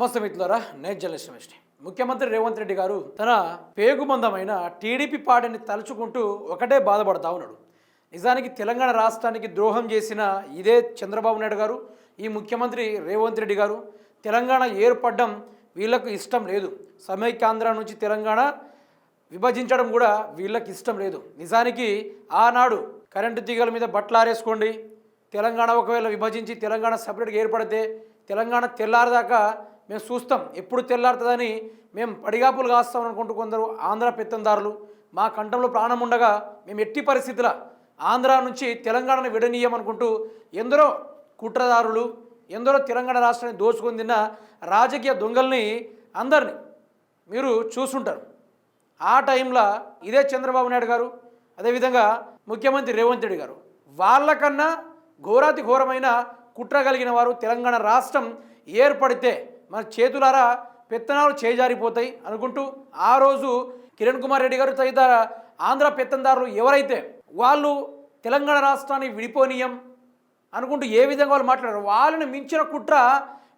నమస్తే మిత్రులారా నేను జర్నలిస్ట్ రమేష్ని. ముఖ్యమంత్రి రేవంత్ రెడ్డి గారు తన పేగుమందమైన టీడీపీ పార్టీని తలుచుకుంటూ ఒకటే బాధపడతా ఉన్నాడు. నిజానికి తెలంగాణ రాష్ట్రానికి ద్రోహం చేసిన ఇదే చంద్రబాబు నాయుడు గారు ఈ ముఖ్యమంత్రి రేవంత్ రెడ్డి గారు. తెలంగాణ ఏర్పడడం వీళ్ళకు ఇష్టం లేదు. సమైక్యాంధ్ర నుంచి తెలంగాణ విభజించడం కూడా వీళ్ళకి ఇష్టం లేదు. నిజానికి ఆనాడు కరెంటు తీగల మీద బట్టలు ఆరేసుకోండి తెలంగాణ ఒకవేళ విభజించి తెలంగాణ సపరేట్గా ఏర్పడితే తెలంగాణ తెల్లారదాకా మేము చూస్తాం. ఎప్పుడు తెల్లారుతుందని మేము పడిగాపులు కాస్తాం అనుకుంటూ కొందరు ఆంధ్ర పెత్తందారులు. మా కంఠంలో ప్రాణం ఉండగా మేము ఎట్టి పరిస్థితుల ఆంధ్ర నుంచి తెలంగాణను విడనీయమనుకుంటూ ఎందరో కుట్రదారులు ఎందరో తెలంగాణ రాష్ట్రాన్ని దోచుకొని తిన్న రాజకీయ దొంగల్ని అందరినీ మీరు చూసుంటారు. ఆ టైంలో ఇదే చంద్రబాబు నాయుడు గారు అదేవిధంగా ముఖ్యమంత్రి రేవంత్ రెడ్డి గారు. వాళ్ళకన్నా ఘోరాతి ఘోరమైన కుట్ర కలిగిన వారు తెలంగాణ రాష్ట్రం ఏర్పడితే మన చేతులారా పెత్తనాలు చేజారిపోతాయి అనుకుంటూ ఆ రోజు కిరణ్ కుమార్ రెడ్డి గారు తదితర ఆంధ్ర పెత్తందారులు ఎవరైతే వాళ్ళు తెలంగాణ రాష్ట్రాన్ని విడిపోనీయం అనుకుంటూ ఏ విధంగా వాళ్ళు మాట్లాడారు వాళ్ళని మించిన కుట్ర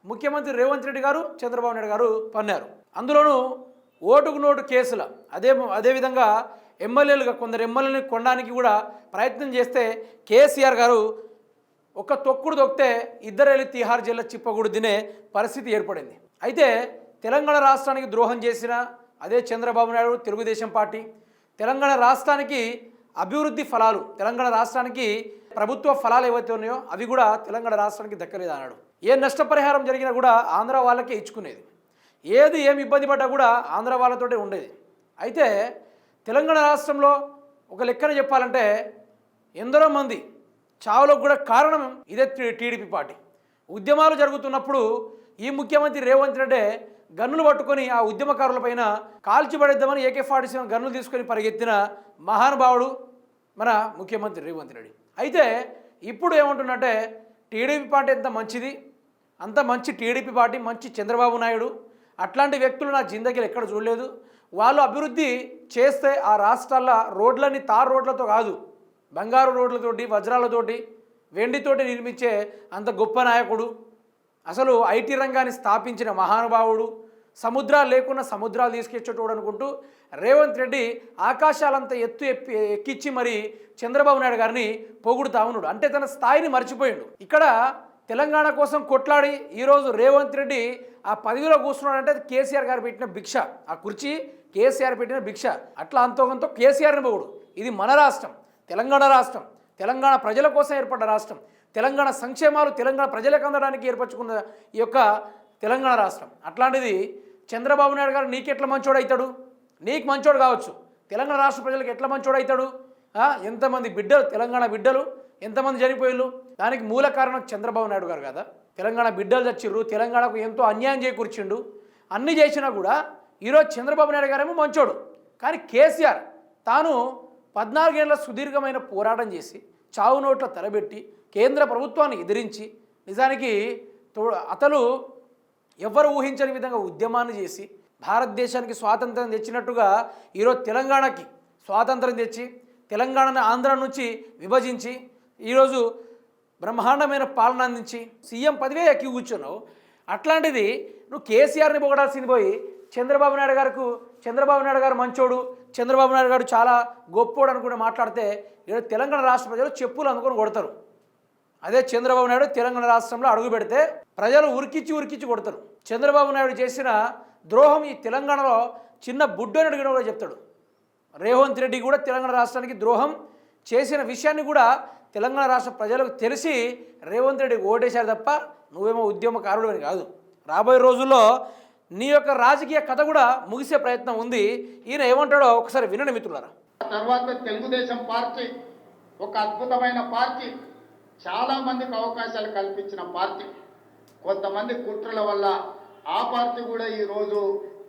ముఖ్యమంత్రి రేవంత్ రెడ్డి గారు చంద్రబాబు నాయుడు గారు పన్నారు. అందులోనూ ఓటుకు నోటు కేసుల అదే అదేవిధంగా ఎమ్మెల్యేలుగా కొందరు ఎమ్మెల్యేని కొనడానికి కూడా ప్రయత్నం చేస్తే కేసీఆర్ గారు ఒక తొక్కుడు తొక్కితే ఇద్దరు వెళ్ళి తిహార్ జైల్లో చిప్పకూడు తినే పరిస్థితి ఏర్పడింది. అయితే తెలంగాణ రాష్ట్రానికి ద్రోహం చేసిన అదే చంద్రబాబు నాయుడు తెలుగుదేశం పార్టీ తెలంగాణ రాష్ట్రానికి అభివృద్ధి ఫలాలు తెలంగాణ రాష్ట్రానికి ప్రభుత్వ ఫలాలు ఏవైతే ఉన్నాయో అవి కూడా తెలంగాణ రాష్ట్రానికి దక్కలేదు అన్నాడు. ఏ నష్టపరిహారం జరిగినా కూడా ఆంధ్ర వాళ్ళకే ఇచ్చుకునేది. ఏది ఏమి ఇబ్బంది పడ్డా కూడా ఆంధ్ర వాళ్ళతోటే ఉండేది. అయితే తెలంగాణ రాష్ట్రంలో ఒక లెక్కన చెప్పాలంటే ఎందరో మంది చావులకు కూడా కారణం ఇదే టీ- టీడీపీ పార్టీ. ఉద్యమాలు జరుగుతున్నప్పుడు ఈ ముఖ్యమంత్రి రేవంత్ రెడ్డి గన్నులు పట్టుకొని ఆ ఉద్యమకారులపైన కాల్చిపడేద్దామని ఏకే ఫార్టీ సెవెన్ గన్నులు తీసుకొని పరిగెత్తిన మహానుభావుడు మన ముఖ్యమంత్రి రేవంత్ రెడ్డి. అయితే ఇప్పుడు ఏమంటున్నట్టే టీడీపీ పార్టీ ఎంత మంచిది? అంత మంచి టీడీపీ పార్టీ మంచి చంద్రబాబు నాయుడు. అట్లాంటి వ్యక్తులు నా జిందగీలు ఎక్కడ చూడలేదు. వాళ్ళు అభివృద్ధి చేస్తే ఆ రాష్ట్రాల రోడ్లని తార్ రోడ్లతో కాదు. బంగారు రోడ్లతోటి వజ్రాలతోటి వెండితోటి నిర్మించే అంత గొప్ప నాయకుడు. అసలు ఐటీ రంగాన్ని స్థాపించిన మహానుభావుడు. సముద్రాలు లేకుండా సముద్రాలు తీసుకొచ్చేటోడు అనుకుంటూ రేవంత్ రెడ్డి ఆకాశాలంత ఎత్తు ఎప్పి ఎక్కిచ్చి మరి చంద్రబాబు నాయుడు గారిని పొగుడుతా ఉన్నాడు. అంటే తన స్థాయిని మర్చిపోయాడు. ఇక్కడ తెలంగాణ కోసం కొట్లాడి ఈరోజు రేవంత్ రెడ్డి ఆ పదవిలో కూర్చున్నాడంటే అది కేసీఆర్ గారు పెట్టిన భిక్ష. ఆ కుర్చీ కేసీఆర్ పెట్టిన భిక్ష. అట్లా అంతో కొంత కేసీఆర్ని పొగుడు. ఇది మన రాష్ట్రం. తెలంగాణ రాష్ట్రం తెలంగాణ ప్రజల కోసం ఏర్పడ్డ రాష్ట్రం తెలంగాణ సంక్షేమాలు తెలంగాణ ప్రజలకు అందడానికి ఏర్పరచుకున్న ఈ యొక్క తెలంగాణ రాష్ట్రం. అట్లాంటిది చంద్రబాబు నాయుడు గారు నీకెట్లా మంచోడు అవుతాడు నీకు మంచోడు కావచ్చు. తెలంగాణ రాష్ట్ర ప్రజలకు ఎట్లా మంచోడు అవుతాడు ఎంతమంది బిడ్డలు తెలంగాణ బిడ్డలు ఎంతమంది చనిపోయిళ్ళు? దానికి మూల కారణం చంద్రబాబు నాయుడు గారు కదా. తెలంగాణ బిడ్డలు చచ్చిర్రు తెలంగాణకు ఎంతో అన్యాయం చేకూర్చిండు. అన్ని చేసినా కూడా ఈరోజు చంద్రబాబు నాయుడు గారేమో మంచోడు. కానీ కేసీఆర్ తాను పద్నాలుగేళ్ళ సుదీర్ఘమైన పోరాటం చేసి చావు నోట్ల తలబెట్టి కేంద్ర ప్రభుత్వాన్ని ఎదిరించి నిజానికి తో అతను ఎవరు ఊహించని విధంగా ఉద్యమాన్ని చేసి భారతదేశానికి స్వాతంత్రం తెచ్చినట్టుగా ఈరోజు తెలంగాణకి స్వాతంత్రం తెచ్చి తెలంగాణను ఆంధ్ర నుంచి విభజించి ఈరోజు బ్రహ్మాండమైన పాలన అందించి సీఎం పదవే ఎక్కి కూర్చున్నావు. అట్లాంటిది నువ్వు కేసీఆర్ని పొగడాల్సింది పోయి చంద్రబాబు నాయుడు గారికి చంద్రబాబు నాయుడు గారు మంచోడు చంద్రబాబు నాయుడు గారు చాలా గొప్పోడు అనుకుని మాట్లాడితే ఈరోజు తెలంగాణ రాష్ట్ర ప్రజలు చెప్పులు అందుకొని కొడతారు. అదే చంద్రబాబు నాయుడు తెలంగాణ రాష్ట్రంలో అడుగు పెడితే ప్రజలు ఉరికిచ్చి ఉరికిచ్చి కొడతారు. చంద్రబాబు నాయుడు చేసిన ద్రోహం ఈ తెలంగాణలో చిన్న బుడ్డని అడిగిన కూడా చెప్తాడు. రేవంత్ రెడ్డి కూడా తెలంగాణ రాష్ట్రానికి ద్రోహం చేసిన విషయాన్ని కూడా తెలంగాణ రాష్ట్ర ప్రజలకు తెలిసి రేవంత్ రెడ్డి ఓటేశారు తప్ప నువ్వేమో ఉద్యమకారుడు అని కాదు. రాబోయే రోజుల్లో నీ యొక్క రాజకీయ కథ కూడా ముగిసే ప్రయత్నం ఉంది. ఈయన ఏమంటాడో ఒకసారి వినండి మిత్రులారా. ఆ తర్వాత తెలుగుదేశం పార్టీ ఒక అద్భుతమైన పార్టీ చాలా మందికి అవకాశాలు కల్పించిన పార్టీ. కొంతమంది కుట్రల వల్ల ఆ పార్టీ కూడా ఈరోజు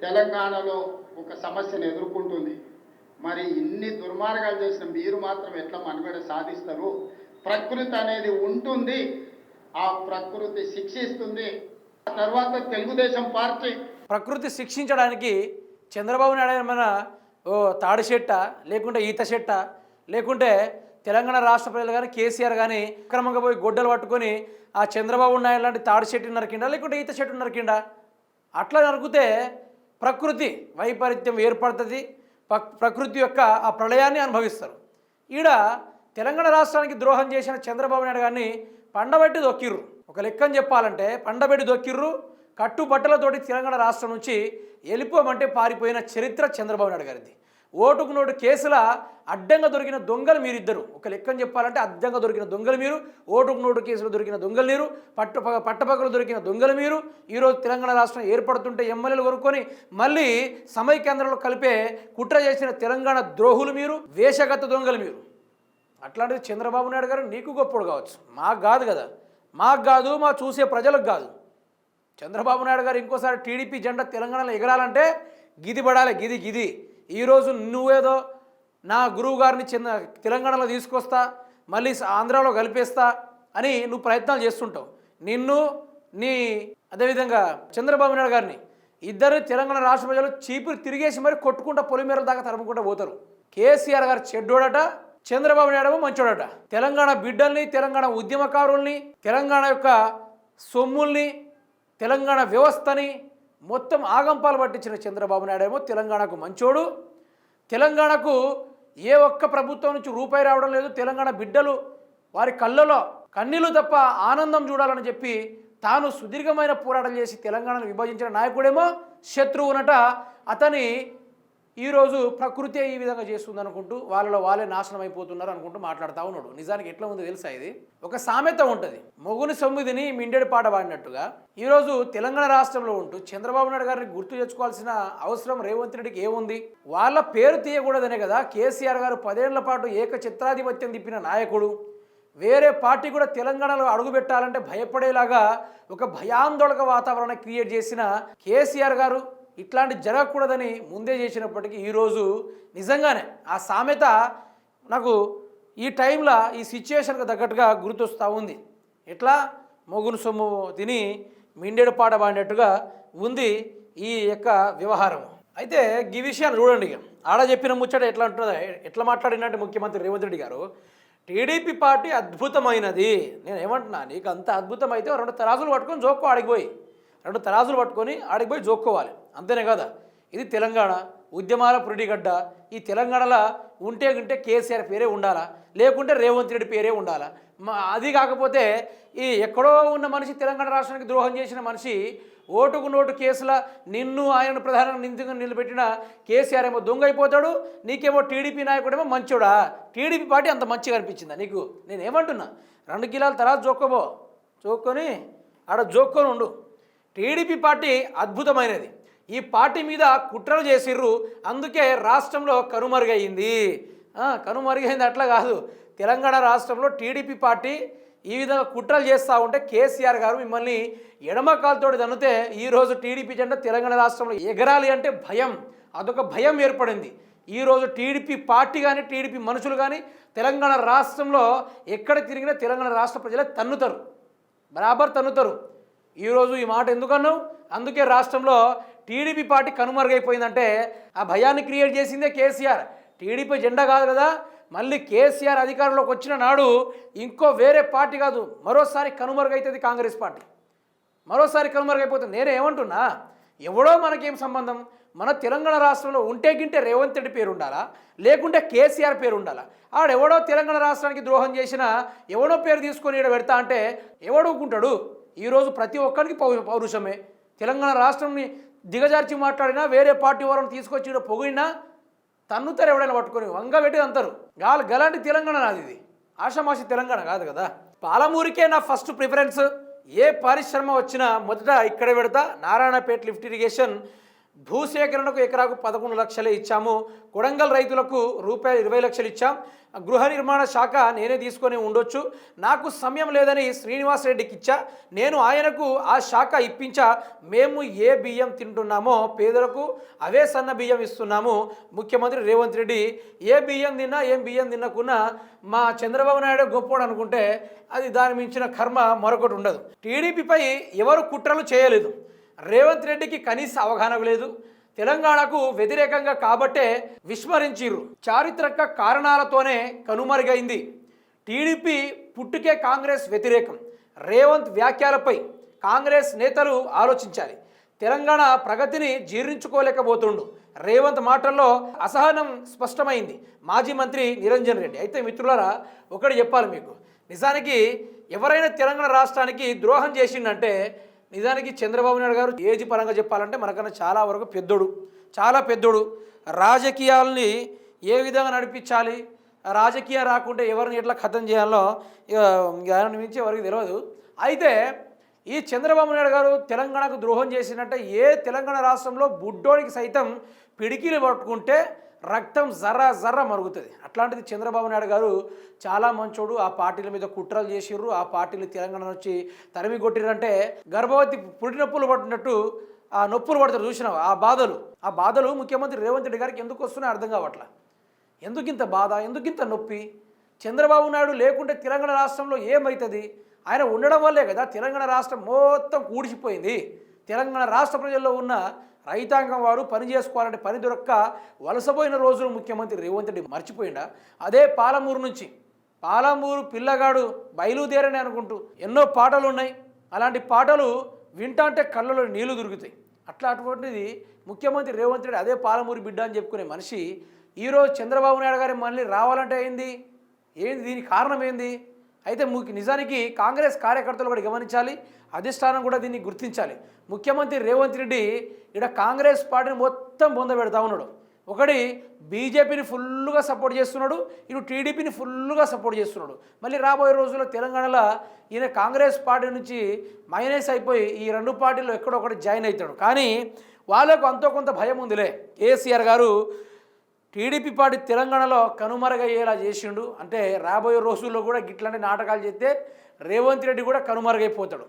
తెలంగాణలో ఒక సమస్యను ఎదుర్కొంటుంది. మరి ఇన్ని దుర్మార్గాలు చేసిన మీరు మాత్రం ఎట్లా మనుగడ సాధిస్తారు? ప్రకృతి అనేది ఉంటుంది ఆ ప్రకృతి శిక్షిస్తుంది. ఆ తర్వాత తెలుగుదేశం పార్టీ ప్రకృతి శిక్షించడానికి చంద్రబాబు నాయుడు ఏమైనా ఓ తాడి చెట్ట లేకుంటే ఈత చెట్ట లేకుంటే తెలంగాణ రాష్ట్ర ప్రజలు కానీ కేసీఆర్ కానీ అక్రమంగా పోయి గొడ్డలు పట్టుకొని ఆ చంద్రబాబు నాయుడు లాంటి తాడి చెట్టు నరికిండా లేకుంటే ఈత చెట్టు నరికిండా? అట్లా నరికితే ప్రకృతి వైపరీత్యం ఏర్పడుతుంది ప్రకృతి యొక్క ఆ ప్రళయాన్ని అనుభవిస్తారు. ఈడ తెలంగాణ రాష్ట్రానికి ద్రోహం చేసిన చంద్రబాబు నాయుడు గారిని పండబెట్టి దొక్కిర్రు. ఒక లెక్కని చెప్పాలంటే పండబెట్టి దొక్కిర్రు కట్టుబట్టలతోటి తెలంగాణ రాష్ట్రం నుంచి వెళ్ళిపోమంటే పారిపోయిన చరిత్ర చంద్రబాబు నాయుడు గారిది. ఓటుకు నోటు కేసుల అడ్డంగా దొరికిన దొంగలు మీరిద్దరు. ఒక లెక్కను చెప్పాలంటే అడ్డంగా దొరికిన దొంగలు మీరు ఓటుకు నోటు కేసులు దొరికిన దొంగలు మీరు పట్టు పట్టపక్కలు దొరికిన దొంగలు మీరు ఈరోజు తెలంగాణ రాష్ట్రం ఏర్పడుతుంటే ఎమ్మెల్యేలు కొనుక్కొని మళ్ళీ సమయ కేంద్రంలో కలిపే కుట్ర చేసిన తెలంగాణ ద్రోహులు మీరు వేషగత దొంగలు మీరు. అట్లాంటిది చంద్రబాబు నాయుడు గారు నీకు గొప్పడు కావచ్చు. మాకు కాదు కదా. మాకు కాదు మా చూసే ప్రజలకు కాదు. చంద్రబాబు నాయుడు గారు ఇంకోసారి టీడీపీ జెండా తెలంగాణలో ఎగరాలంటే గిది పడాలి గిది గిది. ఈరోజు నువ్వేదో నా గురువు గారిని చిన్న తెలంగాణలో తీసుకొస్తా మళ్ళీ ఆంధ్రాలో కలిపేస్తా అని నువ్వు ప్రయత్నాలు చేస్తుంటావు. నిన్ను నీ అదేవిధంగా చంద్రబాబు నాయుడు గారిని ఇద్దరు తెలంగాణ రాష్ట్ర ప్రజలు చీపురు తిరిగేసి మరి కొట్టుకుంటా పొలిమేరల దాకా తరుముకుంటా పోతారు. కేసీఆర్ గారు చెడ్డోడట చంద్రబాబు నాయుడు మంచోడట. తెలంగాణ బిడ్డల్ని తెలంగాణ ఉద్యమకారుల్ని తెలంగాణ యొక్క సొమ్ముల్ని తెలంగాణ వ్యవస్థని మొత్తం ఆగంపాలు పట్టించిన చంద్రబాబు నాయుడు ఏమో తెలంగాణకు మంచోడు. తెలంగాణకు ఏ ఒక్క ప్రభుత్వం నుంచి రూపాయి రావడం లేదు. తెలంగాణ బిడ్డలు వారి కళ్ళలో కన్నీలు తప్ప ఆనందం చూడాలని చెప్పి తాను సుదీర్ఘమైన పోరాటం చేసి తెలంగాణను విభజించిన నాయకుడేమో శత్రువునట అతని ఈరోజు ప్రకృతి ఈ విధంగా చేస్తుంది అనుకుంటూ వాళ్ళలో వాళ్ళే నాశనం అయిపోతున్నారు అనుకుంటూ మాట్లాడుతూ ఉన్నాడు. నిజానికి ఎట్లా ఉందో తెలుసా ఇది? ఒక సామెత ఉంటుంది. మొగుని సొమ్మిదిని మిండెడు పాట పాడినట్టుగా ఈరోజు తెలంగాణ రాష్ట్రంలో ఉంటూ చంద్రబాబు నాయుడు గారిని గుర్తు తెచ్చుకోవాల్సిన అవసరం రేవంత్ రెడ్డికి ఏముంది? వాళ్ళ పేరు తీయకూడదనే కదా కేసీఆర్ గారు పదేళ్ళ పాటు ఏక చిత్రాధిపత్యం తిప్పిన నాయకుడు. వేరే పార్టీ కూడా తెలంగాణలో అడుగుపెట్టాలంటే భయపడేలాగా ఒక భయాందోళక వాతావరణం క్రియేట్ చేసిన కేసీఆర్ గారు ఇట్లాంటి జరగకూడదని ముందే చేసినప్పటికీ ఈరోజు నిజంగానే ఆ సామెత నాకు ఈ టైంలో ఈ సిచ్యుయేషన్కి తగ్గట్టుగా గుర్తొస్తూ ఉంది. ఎట్లా? మొగును సొమ్ము తిని మిండెడు పాట పాడినట్టుగా ఉంది ఈ యొక్క వ్యవహారం. అయితే ఈ విషయాన్ని చూడండి ఆడ చెప్పిన ముచ్చట ఎట్లా ఉంటుందో ఎట్లా మాట్లాడినట్టు ముఖ్యమంత్రి రేవంత్ రెడ్డి గారు టీడీపీ పార్టీ అద్భుతమైనది. నేను ఏమంటున్నా నీకు అంత అద్భుతమైతే అయితే రెండు తరాజులు పట్టుకొని జోక్కో ఆడిపోయి రెండు తరాజులు పట్టుకొని ఆడికి పోయి జోక్కోవాలి. అంతేనే కదా? ఇది తెలంగాణ. ఉద్యమాల పురిడిగడ్డ. ఈ తెలంగాణలో ఉంటే ఉంటే కేసీఆర్ పేరే ఉండాలా? లేకుంటే రేవంత్ రెడ్డి పేరే ఉండాలా? అది కాకపోతే ఈ ఎక్కడో ఉన్న మనిషి తెలంగాణ రాష్ట్రానికి ద్రోహం చేసిన మనిషి ఓటుకు నోటు కేసుల నిన్ను ఆయన ప్రధానంగా నిందుగా నిలబెట్టిన కేసీఆర్ ఏమో దొంగ అయిపోతాడు నీకేమో టీడీపీ నాయకుడేమో మంచోడా? టీడీపీ పార్టీ అంత మంచిగా అనిపించిందా నీకు? నేనేమంటున్నా? రెండు కిలాల తర్వాత జోక్కోబో జోక్కొని ఆడ జోక్కొని ఉండు. టీడీపీ పార్టీ అద్భుతమైనది. ఈ పార్టీ మీద కుట్రలు చేసిర్రు. అందుకే రాష్ట్రంలో కనుమరుగయింది కనుమరుగైంది అట్లా కాదు. తెలంగాణ రాష్ట్రంలో టీడీపీ పార్టీ ఈ విధంగా కుట్రలు చేస్తూ ఉంటే కేసీఆర్ గారు మిమ్మల్ని ఎడమ కాలుతోటి తన్నుతే ఈరోజు టీడీపీ జెండా తెలంగాణ రాష్ట్రంలో ఎగరాలి అంటే భయం. అదొక భయం ఏర్పడింది. ఈరోజు టీడీపీ పార్టీ కానీ టీడీపీ మనుషులు కానీ తెలంగాణ రాష్ట్రంలో ఎక్కడ తిరిగినా తెలంగాణ రాష్ట్ర ప్రజలే తన్నుతారు. బరాబర్ తన్నుతారు. ఈరోజు ఈ మాట ఎందుకన్నావు అందుకే రాష్ట్రంలో టీడీపీ పార్టీ కనుమరుగైపోయిందంటే ఆ భయాన్ని క్రియేట్ చేసిందే కేసీఆర్. టీడీపీ జెండా కాదు కదా? మళ్ళీ కేసీఆర్ అధికారంలోకి వచ్చిన నాడు ఇంకో వేరే పార్టీ కాదు మరోసారి కనుమరుగైతుంది కాంగ్రెస్ పార్టీ. మరోసారి కనుమరుగైపోతుంది నేను ఏమంటున్నా? ఎవడో మనకేం సంబంధం? మన తెలంగాణ రాష్ట్రంలో ఉంటే గింటే రేవంత్ రెడ్డి పేరు ఉండాలా లేకుంటే కేసీఆర్ పేరు ఉండాలా ఆడెవడో తెలంగాణ రాష్ట్రానికి ద్రోహం చేసినా ఎవడో పేరు తీసుకొని ఈడ పెడతా అంటే ఎవడుకుంటాడు ఈరోజు ప్రతి ఒక్కరికి పౌ పౌరుషమే. తెలంగాణ రాష్ట్రంని దిగజార్చి మాట్లాడినా వేరే పార్టీ వారిని తీసుకొచ్చి ఈడ పొగిడినా తన్నుతారు ఎవడైనా పట్టుకొని వంగ పెట్టి అంటారు గాలి గలాంటి తెలంగాణ నాది ఇది. ఆషామాషి తెలంగాణ కాదు కదా. పాలమూరికే నా ఫస్ట్ ప్రిఫరెన్స్. ఏ పరిశ్రమ వచ్చినా మొదట ఇక్కడ పెడతా. నారాయణపేట లిఫ్ట్ ఇరిగేషన్ భూసేకరణకు ఎకరాకు పదకొండు లక్షలే ఇచ్చాము. కొడంగల్ రైతులకు రూపాయలు ఇరవై లక్షలు ఇచ్చాం. గృహ నిర్మాణ శాఖ నేనే తీసుకొని ఉండొచ్చు. నాకు సమయం లేదని శ్రీనివాస్ రెడ్డికి ఇచ్చా. నేను ఆయనకు ఆ శాఖ ఇప్పించా. మేము ఏ బియ్యం తింటున్నామో పేదలకు అవే సన్న బియ్యం ఇస్తున్నాము. ముఖ్యమంత్రి రేవంత్ రెడ్డి ఏ బియ్యం తిన్నా ఏం బియ్యం తిన్నకున్నా మా చంద్రబాబు నాయుడు గొప్పోడు అనుకుంటే అది దాని మించిన కర్మ మరొకటి ఉండదు. టీడీపీపై ఎవరు కుట్రలు చేయలేదు. రేవంత్ రెడ్డికి కనీస అవగాహన లేదు. తెలంగాణకు వ్యతిరేకంగా కాబట్టే విస్మరించిర్రు. చారిత్రక కారణాలతోనే కనుమరుగైంది. టీడీపీ పుట్టుకే కాంగ్రెస్ వ్యతిరేకం. రేవంత్ వ్యాఖ్యలపై కాంగ్రెస్ నేతలు ఆలోచించాలి. తెలంగాణ ప్రగతిని జీర్ణించుకోలేకపోతుండు. రేవంత్ మాటల్లో అసహనం స్పష్టమైంది. మాజీ మంత్రి నిరంజన్ రెడ్డి. అయితే మిత్రులారా ఒకటి చెప్పాలి మీకు. నిజానికి ఎవరైనా తెలంగాణ రాష్ట్రానికి ద్రోహం చేసిండంటే నిజానికి చంద్రబాబు నాయుడు గారు ఏజ్ పరంగా చెప్పాలంటే మనకన్నా చాలా వరకు పెద్దోడు చాలా పెద్దోడు. రాజకీయాల్ని ఏ విధంగా నడిపించాలి రాజకీయాలు రాకుంటే ఎవరిని ఎట్లా ఖతం చేయాలో ఇక ఆయన మించి ఎవరికి తెలియదు అయితే ఈ చంద్రబాబు నాయుడు గారు తెలంగాణకు ద్రోహం చేసినట్టే ఏ తెలంగాణ రాష్ట్రంలో బుడ్డోడికి సైతం పిడికిలు పట్టుకుంటే రక్తం జర్ర జర్ర మరుగుతుంది. అట్లాంటిది చంద్రబాబు నాయుడు గారు చాలా మంచోడు. ఆ పార్టీల మీద కుట్రలు చేసిర్రు. ఆ పార్టీలు తెలంగాణ వచ్చి తరిమి కొట్టిరంటే గర్భవతి పుడి నొప్పులు పట్టినట్టు ఆ నొప్పులు పడతారు. చూసినావు? ఆ బాధలు. ఆ బాధలు ముఖ్యమంత్రి రేవంత్ రెడ్డి గారికి ఎందుకు వస్తున్నాయో అర్థం కావట్లా? ఎందుకింత బాధ? ఎందుకింత నొప్పి? చంద్రబాబు నాయుడు లేకుంటే తెలంగాణ రాష్ట్రంలో ఏమవుతుంది ఆయన ఉండడం వల్లే కదా తెలంగాణ రాష్ట్రం మొత్తం కూడిసిపోయింది తెలంగాణ రాష్ట్ర ప్రజల్లో ఉన్న రైతాంగం వారు పని చేసుకోవాలంటే పని దొరక్క వలసపోయిన రోజులు ముఖ్యమంత్రి రేవంత్ రెడ్డి మర్చిపోయిండా? అదే పాలమూరు నుంచి. పాలమూరు పిల్లగాడు బయలుదేరని అనుకుంటూ ఎన్నో పాటలు ఉన్నాయి అలాంటి పాటలు వింటా అంటే కళ్ళలో నీళ్ళు దొరుకుతాయి. అట్లా అటువంటిది ముఖ్యమంత్రి రేవంత్ రెడ్డి అదే పాలమూరి బిడ్డ అని చెప్పుకునే మనిషి ఈరోజు చంద్రబాబు నాయుడు గారి మళ్ళీ రావాలంటే ఏంది? ఏంది దీనికి కారణం ఏంది? అయితే ము- నిజానికి కాంగ్రెస్ కార్యకర్తలు కూడా గమనించాలి. అధిష్టానం కూడా దీన్ని గుర్తించాలి. ముఖ్యమంత్రి రేవంత్ రెడ్డి ఇక్కడ కాంగ్రెస్ పార్టీని మొత్తం పొందబెడతా ఉన్నాడు. ఒకటి బీజేపీని ఫుల్గా సపోర్ట్ చేస్తున్నాడు. ఇటు టీడీపీని ఫుల్గా సపోర్ట్ చేస్తున్నాడు. మళ్ళీ రాబోయే రోజుల్లో తెలంగాణలో ఈయన కాంగ్రెస్ పార్టీ నుంచి మైనస్ అయిపోయి ఈ రెండు పార్టీలు ఎక్కడో ఒకటి జాయిన్ అవుతాడు. కానీ వాళ్ళకు అంతో కొంత భయం ఉందిలే. కేసీఆర్ గారు టీడీపీ పార్టీ తెలంగాణలో కనుమరుగయ్యేలా చేసిండు. అంటే రాబోయే రోజుల్లో కూడా గిట్లాంటి నాటకాలు చేస్తే రేవంత్ రెడ్డి కూడా కనుమరుగైపోతాడు.